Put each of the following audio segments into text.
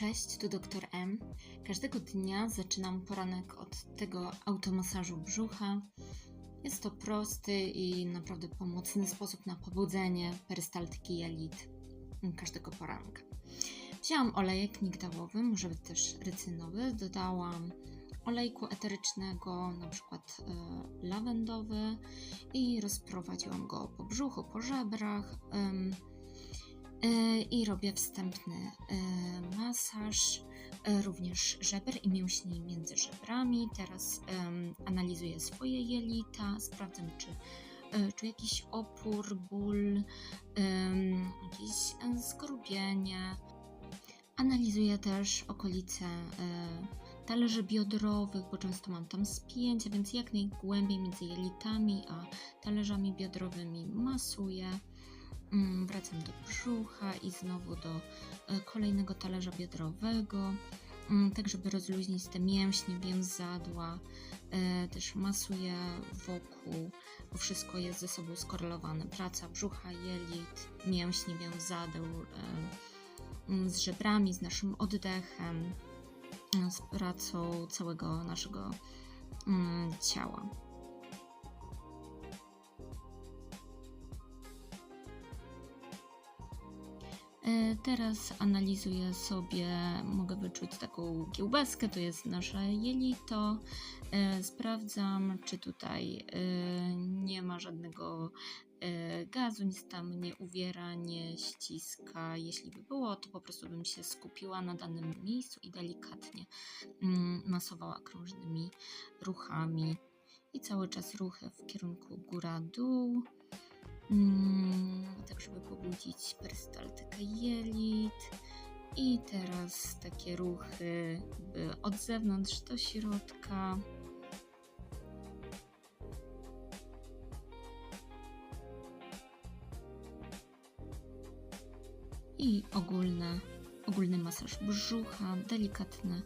Cześć, tu dr M. Każdego dnia zaczynam poranek od tego automasażu brzucha. Jest to prosty i naprawdę pomocny sposób na pobudzenie perystaltyki jelit każdego poranka. Wzięłam olejek migdałowy, może być też rycynowy. Dodałam olejku eterycznego, na przykład e, lawendowy i rozprowadziłam go po brzuchu, po żebrach. e, I robię wstępny e, masaż e, również żeber i mięśni między żebrami. Teraz analizuję swoje jelita, sprawdzam czy e, czuję jakiś opór, ból, jakieś e, zgrubienie. Analizuję też okolice talerzy biodrowych, bo często mam tam spięcia, więc jak najgłębiej między jelitami a talerzami biodrowymi masuję. Mm, Wracam do brzucha i znowu do e, kolejnego talerza biodrowego, mm, tak żeby rozluźnić te mięśnie, więzadła. E, Też masuję wokół, bo wszystko jest ze sobą skorelowane. Praca brzucha, jelit, mięśni, więzadeł, e, mm, z żebrami, z naszym oddechem, z pracą całego naszego ciała. Teraz analizuję sobie, mogę wyczuć taką kiełbaskę, to jest nasze jelito. E, Sprawdzam, czy tutaj e, nie ma żadnego e, gazu, nic tam nie uwiera, nie ściska. Jeśli by było, to po prostu bym się skupiła na danym miejscu i delikatnie mm, masowała krążnymi ruchami. I cały czas ruchy w kierunku góra-dół. Mm, tak żeby pobudzić perystaltykę jelit. I teraz takie ruchy od zewnątrz do środka. I ogólne, ogólny masaż brzucha, delikatne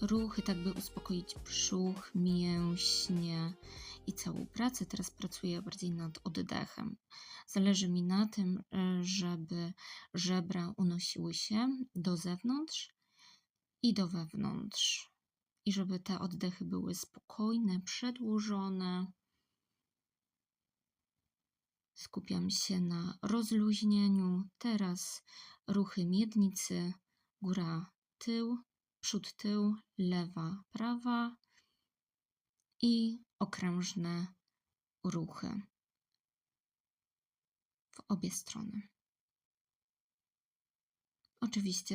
ruchy, tak by uspokoić brzuch, mięśnie i całą pracę. Teraz pracuję bardziej nad oddechem. Zależy mi na tym, e, żeby żebra unosiły się do zewnątrz i do wewnątrz. I żeby te oddechy były spokojne, przedłużone. Skupiam się na rozluźnieniu. Teraz ruchy miednicy, góra, tył, przód, tył, lewa, prawa i okrężne ruchy w obie strony. Oczywiście